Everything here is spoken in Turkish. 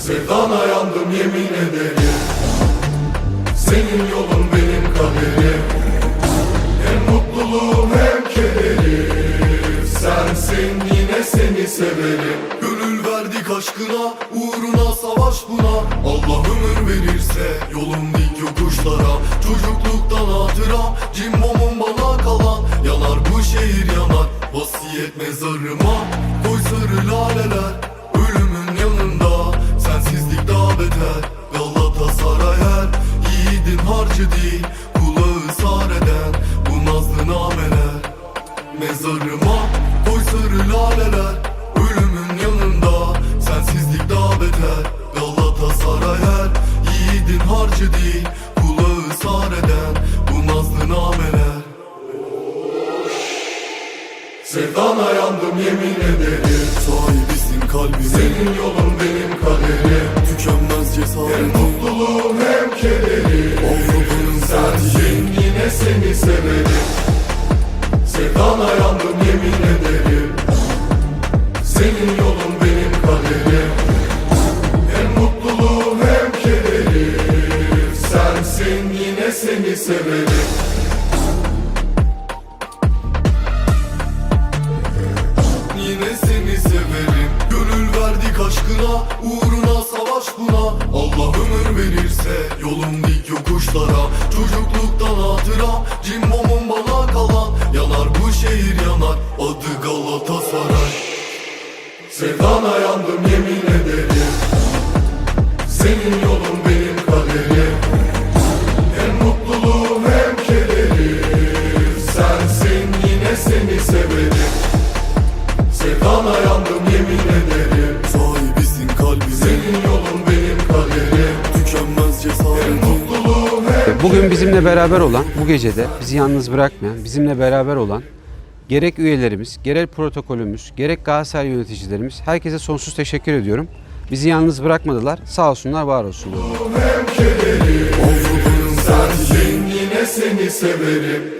Sevdana yandım yemin ederim. Senin yolun benim kaderim. Hem mutluluğum hem kederim. Sensin yine seni severim. Gönül verdik aşkına Uğruna savaş buna. Allah ömür verirse Yolum dik yokuşlara. Çocukluktan hatıra Cimbomum bana kalan. Yanar bu şehir yanar Vasiyet mezarıma. Koy sarı laleler daha beter Galatasaray her Yiğidin harcı değil Kulağı sar eden Bu nazlı nameler. Mezarıma koy sarı laleler Ölümün yanında Sensizlik daha beter. Galatasaray her Yiğidin harcı değil Kulağı sar eden Bu nazlı nameler. Sevdana yandım yemin ederim. Sahibisin kalbimin Senin yolun benim Cesaretim Hem mutluluğum hem kederim Avrupa'nın sensin yine seni severim Sevdana yandım yemin ederim Senin yolun benim kaderim Hem mutluluğum hem kederim Sensin yine seni severim dik yokuşlara Çocukluktan hatıra Cimbomum bana kalan. Yanar bu şehir yanar Adı Galatasaray. Sevdana yandım yemin ederim. Senin yolun benim kaderim. Hem mutluluğum hem kederim. Sensin yine seni severim. Sevdana yandım yemin ederim Bugün bizimle beraber olan, bu gecede bizi yalnız bırakmayan, bizimle beraber olan gerek üyelerimiz, gerek protokolümüz, gerek Galatasaray yöneticilerimiz herkese sonsuz teşekkür ediyorum. Bizi yalnız bırakmadılar. Sağ olsunlar, var olsunlar. sensin yine seni severim